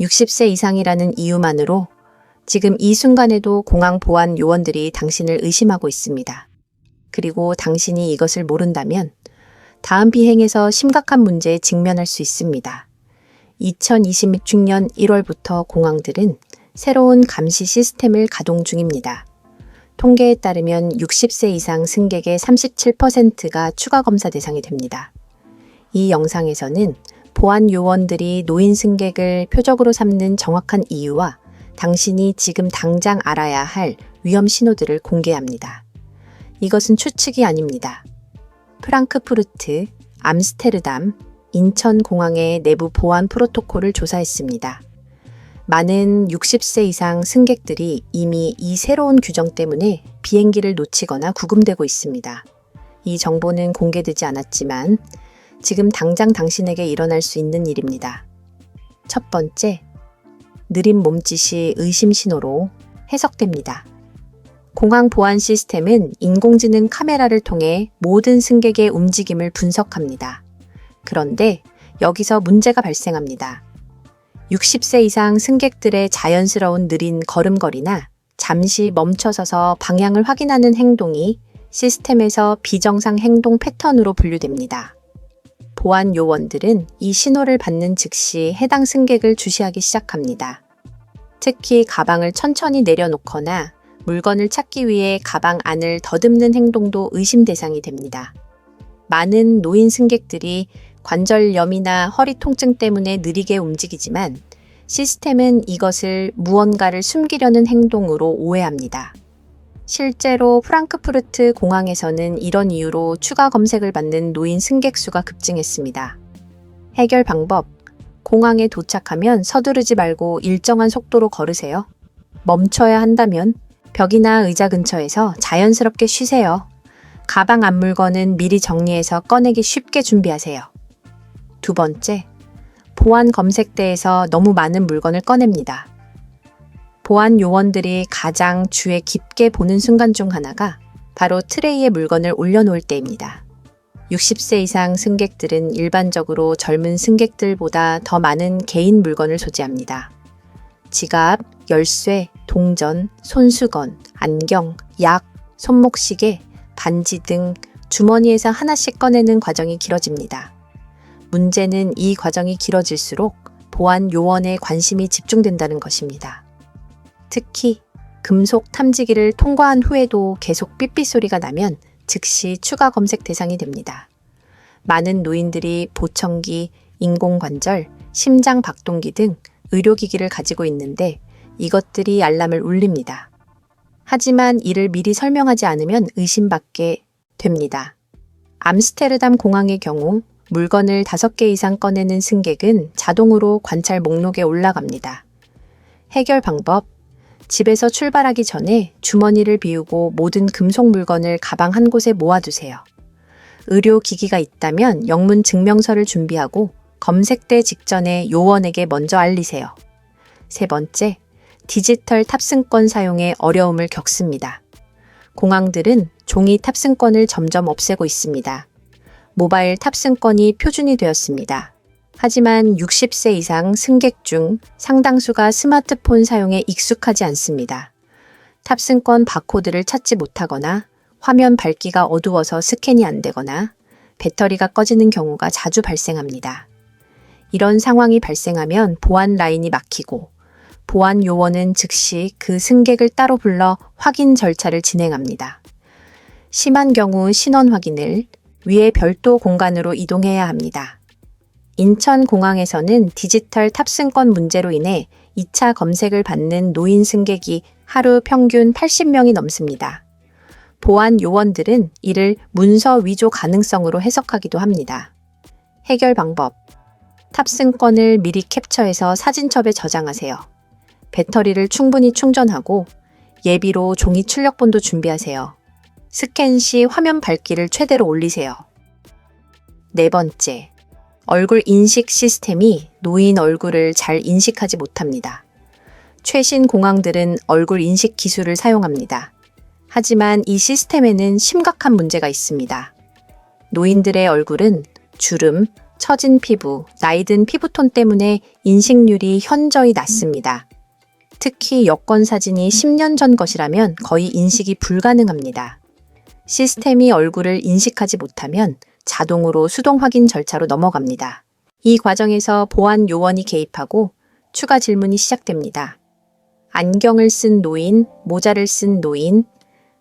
60세 이상이라는 이유만으로 지금 이 순간에도 공항 보안 요원들이 당신을 의심하고 있습니다. 그리고 당신이 이것을 모른다면 다음 비행에서 심각한 문제에 직면할 수 있습니다. 2026년 1월부터 공항들은 새로운 감시 시스템을 가동 중입니다. 통계에 따르면 60세 이상 승객의 37%가 추가 검사 대상이 됩니다. 이 영상에서는 보안 요원들이 노인 승객을 표적으로 삼는 정확한 이유와 당신이 지금 당장 알아야 할 위험 신호들을 공개합니다. 이것은 추측이 아닙니다. 프랑크푸르트, 암스테르담, 인천 공항의 내부 보안 프로토콜을 조사했습니다. 많은 60세 이상 승객들이 이미 이 새로운 규정 때문에 비행기를 놓치거나 구금되고 있습니다. 이 정보는 공개되지 않았지만 지금 당장 당신에게 일어날 수 있는 일입니다. 첫 번째, 느린 몸짓이 의심 신호로 해석됩니다. 공항 보안 시스템은 인공지능 카메라를 통해 모든 승객의 움직임을 분석합니다. 그런데 여기서 문제가 발생합니다. 60세 이상 승객들의 자연스러운 느린 걸음걸이나 잠시 멈춰서서 방향을 확인하는 행동이 시스템에서 비정상 행동 패턴으로 분류됩니다. 보안 요원들은 이 신호를 받는 즉시 해당 승객을 주시하기 시작합니다. 특히 가방을 천천히 내려놓거나 물건을 찾기 위해 가방 안을 더듬는 행동도 의심 대상이 됩니다. 많은 노인 승객들이 관절염이나 허리 통증 때문에 느리게 움직이지만 시스템은 이것을 무언가를 숨기려는 행동으로 오해합니다. 실제로 프랑크푸르트 공항에서는 이런 이유로 추가 검색을 받는 노인 승객 수가 급증했습니다. 해결 방법. 공항에 도착하면 서두르지 말고 일정한 속도로 걸으세요. 멈춰야 한다면 벽이나 의자 근처에서 자연스럽게 쉬세요. 가방 앞 물건은 미리 정리해서 꺼내기 쉽게 준비하세요. 두 번째, 보안 검색대에서 너무 많은 물건을 꺼냅니다. 보안 요원들이 가장 주에 깊게 보는 순간 중 하나가 바로 트레이에 물건을 올려놓을 때입니다. 60세 이상 승객들은 일반적으로 젊은 승객들보다 더 많은 개인 물건을 소지합니다. 지갑, 열쇠, 동전, 손수건, 안경, 약, 손목시계, 반지 등 주머니에서 하나씩 꺼내는 과정이 길어집니다. 문제는 이 과정이 길어질수록 보안 요원의 관심이 집중된다는 것입니다. 특히 금속 탐지기를 통과한 후에도 계속 삐삐 소리가 나면 즉시 추가 검색 대상이 됩니다. 많은 노인들이 보청기, 인공관절, 심장 박동기 등 의료기기를 가지고 있는데 이것들이 알람을 울립니다. 하지만 이를 미리 설명하지 않으면 의심받게 됩니다. 암스테르담 공항의 경우 물건을 5개 이상 꺼내는 승객은 자동으로 관찰 목록에 올라갑니다. 해결 방법 집에서 출발하기 전에 주머니를 비우고 모든 금속 물건을 가방 한 곳에 모아두세요. 의료 기기가 있다면 영문 증명서를 준비하고 검색대 직전에 요원에게 먼저 알리세요. 세 번째, 디지털 탑승권 사용에 어려움을 겪습니다. 공항들은 종이 탑승권을 점점 없애고 있습니다. 모바일 탑승권이 표준이 되었습니다. 하지만 60세 이상 승객 중 상당수가 스마트폰 사용에 익숙하지 않습니다. 탑승권 바코드를 찾지 못하거나 화면 밝기가 어두워서 스캔이 안 되거나 배터리가 꺼지는 경우가 자주 발생합니다. 이런 상황이 발생하면 보안 라인이 막히고 보안 요원은 즉시 그 승객을 따로 불러 확인 절차를 진행합니다. 심한 경우 신원 확인을 위에 별도 공간으로 이동해야 합니다. 인천공항에서는 디지털 탑승권 문제로 인해 2차 검색을 받는 노인 승객이 하루 평균 80명이 넘습니다. 보안 요원들은 이를 문서 위조 가능성으로 해석하기도 합니다. 해결 방법. 탑승권을 미리 캡처해서 사진첩에 저장하세요. 배터리를 충분히 충전하고 예비로 종이 출력본도 준비하세요. 스캔 시 화면 밝기를 최대로 올리세요. 네 번째, 얼굴 인식 시스템이 노인 얼굴을 잘 인식하지 못합니다. 최신 공항들은 얼굴 인식 기술을 사용합니다. 하지만 이 시스템에는 심각한 문제가 있습니다. 노인들의 얼굴은 주름, 처진 피부, 나이든 피부톤 때문에 인식률이 현저히 낮습니다. 특히 여권 사진이 10년 전 것이라면 거의 인식이 불가능합니다. 시스템이 얼굴을 인식하지 못하면 자동으로 수동 확인 절차로 넘어갑니다. 이 과정에서 보안 요원이 개입하고 추가 질문이 시작됩니다. 안경을 쓴 노인, 모자를 쓴 노인,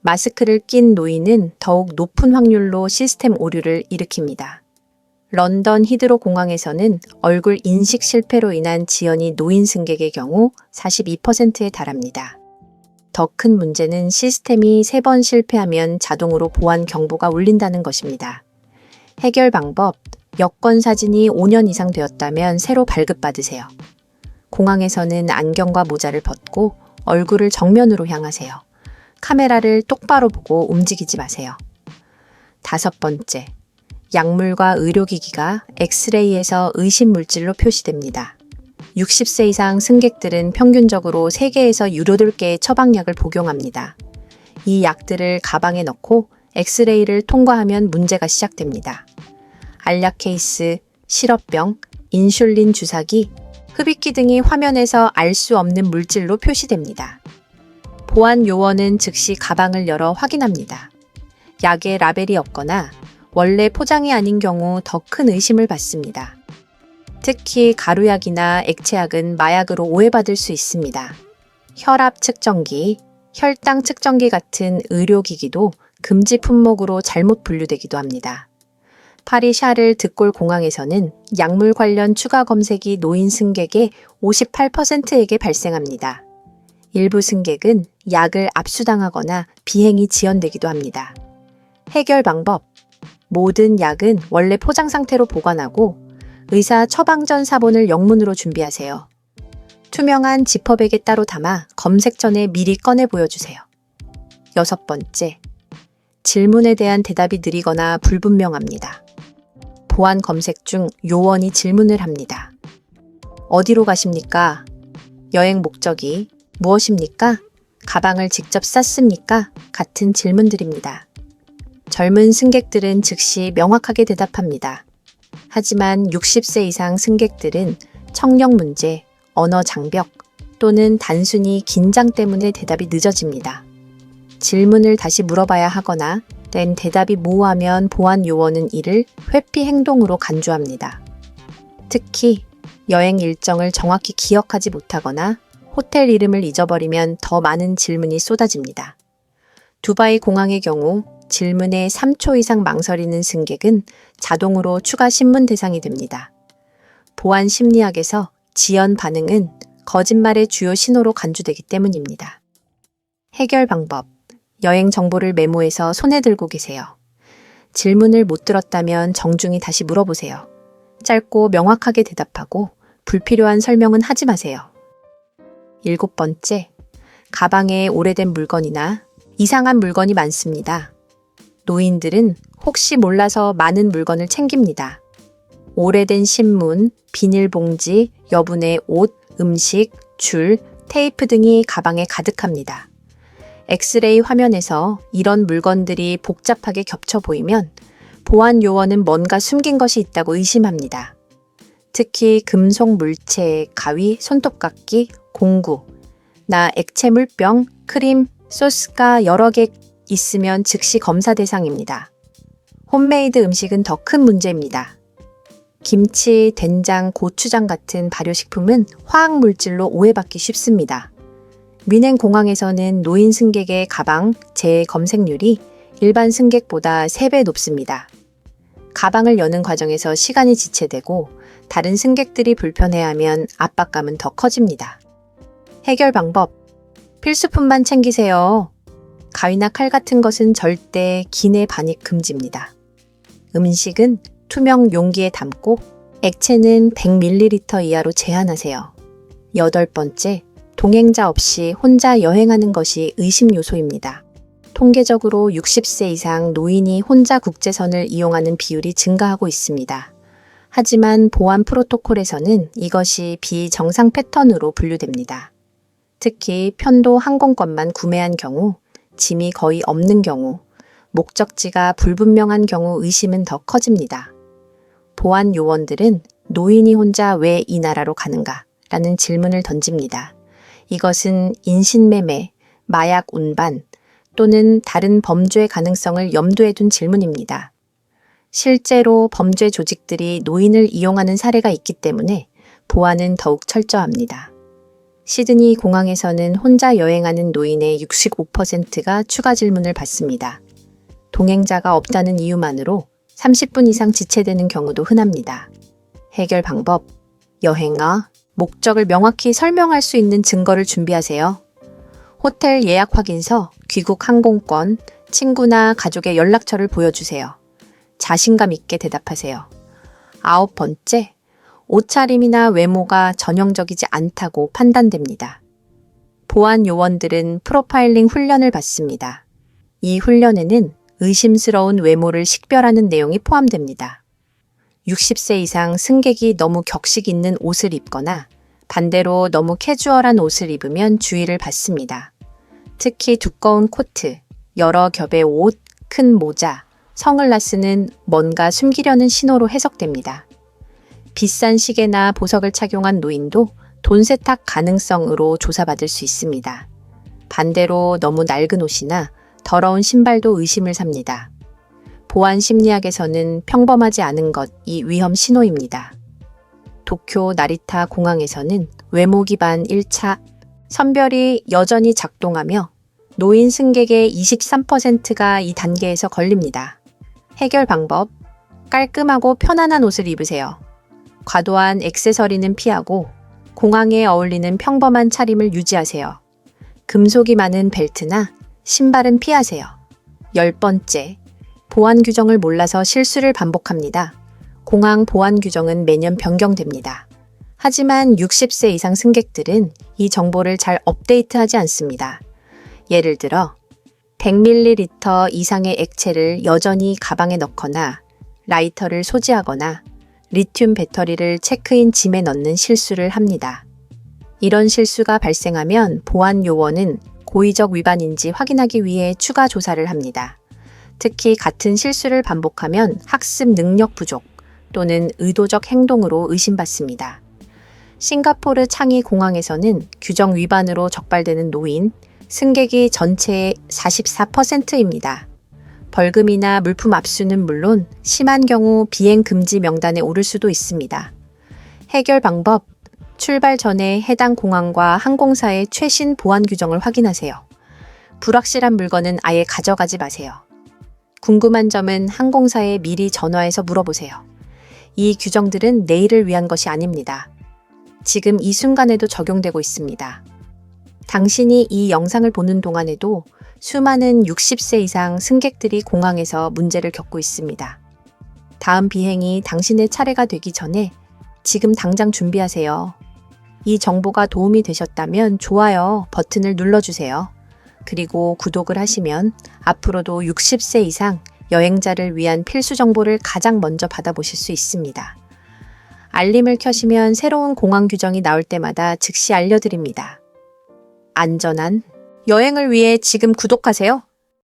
마스크를 낀 노인은 더욱 높은 확률로 시스템 오류를 일으킵니다. 런던 히드로 공항에서는 얼굴 인식 실패로 인한 지연이 노인 승객의 경우 42%에 달합니다. 더 큰 문제는 시스템이 세 번 실패하면 자동으로 보안 경보가 울린다는 것입니다. 해결 방법, 여권 사진이 5년 이상 되었다면 새로 발급받으세요. 공항에서는 안경과 모자를 벗고 얼굴을 정면으로 향하세요. 카메라를 똑바로 보고 움직이지 마세요. 다섯 번째, 약물과 의료기기가 엑스레이에서 의심 물질로 표시됩니다. 60세 이상 승객들은 평균적으로 3개에서 6-8개의 처방약을 복용합니다. 이 약들을 가방에 넣고 엑스레이를 통과하면 문제가 시작됩니다. 알약 케이스, 실업병, 인슐린 주사기, 흡입기 등이 화면에서 알 수 없는 물질로 표시됩니다. 보안 요원은 즉시 가방을 열어 확인합니다. 약에 라벨이 없거나 원래 포장이 아닌 경우 더 큰 의심을 받습니다. 특히 가루약이나 액체약은 마약으로 오해받을 수 있습니다. 혈압 측정기, 혈당 측정기 같은 의료기기도 금지 품목으로 잘못 분류되기도 합니다. 파리 샤를 드골 공항에서는 약물 관련 추가 검색이 노인 승객의 58%에게 발생합니다. 일부 승객은 약을 압수당하거나 비행이 지연되기도 합니다. 해결 방법. 모든 약은 원래 포장 상태로 보관하고 의사 처방 전 사본을 영문으로 준비하세요. 투명한 지퍼백에 따로 담아 검색 전에 미리 꺼내 보여주세요. 여섯 번째. 질문에 대한 대답이 느리거나 불분명합니다. 보안 검색 중 요원이 질문을 합니다. 어디로 가십니까? 여행 목적이 무엇입니까? 가방을 직접 쌌습니까? 같은 질문들입니다. 젊은 승객들은 즉시 명확하게 대답합니다. 하지만 60세 이상 승객들은 청력 문제, 언어 장벽 또는 단순히 긴장 때문에 대답이 늦어집니다. 질문을 다시 물어봐야 하거나 된 대답이 모호하면 보안 요원은 이를 회피 행동으로 간주합니다. 특히 여행 일정을 정확히 기억하지 못하거나 호텔 이름을 잊어버리면 더 많은 질문이 쏟아집니다. 두바이 공항의 경우 질문에 3초 이상 망설이는 승객은 자동으로 추가 신문 대상이 됩니다. 보안 심리학에서 지연 반응은 거짓말의 주요 신호로 간주되기 때문입니다. 해결 방법. 여행 정보를 메모해서 손에 들고 계세요. 질문을 못 들었다면 정중히 다시 물어보세요. 짧고 명확하게 대답하고 불필요한 설명은 하지 마세요. 일곱 번째, 가방에 오래된 물건이나 이상한 물건이 많습니다. 노인들은 혹시 몰라서 많은 물건을 챙깁니다. 오래된 신문, 비닐봉지, 여분의 옷, 음식, 줄, 테이프 등이 가방에 가득합니다. 엑스레이 화면에서 이런 물건들이 복잡하게 겹쳐 보이면 보안 요원은 뭔가 숨긴 것이 있다고 의심합니다. 특히 금속 물체, 가위, 손톱깎이, 공구, 나 액체 물병, 크림, 소스가 여러 개 있으면 즉시 검사 대상입니다. 홈메이드 음식은 더 큰 문제입니다. 김치, 된장, 고추장 같은 발효식품은 화학 물질로 오해받기 쉽습니다. 미넨 공항에서는 노인 승객의 가방 재검색률이 일반 승객보다 3배 높습니다. 가방을 여는 과정에서 시간이 지체되고 다른 승객들이 불편해하면 압박감은 더 커집니다. 해결 방법. 필수품만 챙기세요. 가위나 칼 같은 것은 절대 기내 반입 금지입니다. 음식은 투명 용기에 담고 액체는 100ml 이하로 제한하세요. 여덟 번째, 동행자 없이 혼자 여행하는 것이 의심 요소입니다. 통계적으로 60세 이상 노인이 혼자 국제선을 이용하는 비율이 증가하고 있습니다. 하지만 보안 프로토콜에서는 이것이 비정상 패턴으로 분류됩니다. 특히 편도 항공권만 구매한 경우, 짐이 거의 없는 경우, 목적지가 불분명한 경우 의심은 더 커집니다. 보안 요원들은 노인이 혼자 왜 이 나라로 가는가? 라는 질문을 던집니다. 이것은 인신매매, 마약 운반 또는 다른 범죄 가능성을 염두에 둔 질문입니다. 실제로 범죄 조직들이 노인을 이용하는 사례가 있기 때문에 보안은 더욱 철저합니다. 시드니 공항에서는 혼자 여행하는 노인의 65%가 추가 질문을 받습니다. 동행자가 없다는 이유만으로 30분 이상 지체되는 경우도 흔합니다. 해결 방법, 여행아, 목적을 명확히 설명할 수 있는 증거를 준비하세요. 호텔 예약 확인서, 귀국 항공권, 친구나 가족의 연락처를 보여주세요. 자신감 있게 대답하세요. 아홉 번째, 옷차림이나 외모가 전형적이지 않다고 판단됩니다. 보안 요원들은 프로파일링 훈련을 받습니다. 이 훈련에는 의심스러운 외모를 식별하는 내용이 포함됩니다. 60세 이상 승객이 너무 격식 있는 옷을 입거나 반대로 너무 캐주얼한 옷을 입으면 주의를 받습니다. 특히 두꺼운 코트, 여러 겹의 옷, 큰 모자, 선글라스는 뭔가 숨기려는 신호로 해석됩니다. 비싼 시계나 보석을 착용한 노인도 돈 세탁 가능성으로 조사받을 수 있습니다. 반대로 너무 낡은 옷이나 더러운 신발도 의심을 삽니다. 보안 심리학에서는 평범하지 않은 것이 위험 신호입니다. 도쿄 나리타 공항에서는 외모 기반 1차 선별이 여전히 작동하며 노인 승객의 23%가 이 단계에서 걸립니다. 해결 방법 깔끔하고 편안한 옷을 입으세요. 과도한 액세서리는 피하고 공항에 어울리는 평범한 차림을 유지하세요. 금속이 많은 벨트나 신발은 피하세요. 열 번째, 보안 규정을 몰라서 실수를 반복합니다. 공항 보안 규정은 매년 변경됩니다. 하지만 60세 이상 승객들은 이 정보를 잘 업데이트하지 않습니다. 예를 들어 100ml 이상의 액체를 여전히 가방에 넣거나 라이터를 소지하거나 리튬 배터리를 체크인 짐에 넣는 실수를 합니다. 이런 실수가 발생하면 보안 요원은 고의적 위반인지 확인하기 위해 추가 조사를 합니다. 특히 같은 실수를 반복하면 학습 능력 부족 또는 의도적 행동으로 의심받습니다. 싱가포르 창이 공항에서는 규정 위반으로 적발되는 노인, 승객이 전체의 44%입니다. 벌금이나 물품 압수는 물론 심한 경우 비행 금지 명단에 오를 수도 있습니다. 해결 방법 출발 전에 해당 공항과 항공사의 최신 보안 규정을 확인하세요. 불확실한 물건은 아예 가져가지 마세요. 궁금한 점은 항공사에 미리 전화해서 물어보세요. 이 규정들은 내일을 위한 것이 아닙니다. 지금 이 순간에도 적용되고 있습니다. 당신이 이 영상을 보는 동안에도 수많은 60세 이상 승객들이 공항에서 문제를 겪고 있습니다. 다음 비행이 당신의 차례가 되기 전에 지금 당장 준비하세요. 이 정보가 도움이 되셨다면 좋아요 버튼을 눌러주세요. 그리고 구독을 하시면 앞으로도 60세 이상 여행자를 위한 필수 정보를 가장 먼저 받아보실 수 있습니다. 알림을 켜시면 새로운 공항 규정이 나올 때마다 즉시 알려드립니다. 안전한 여행을 위해 지금 구독하세요.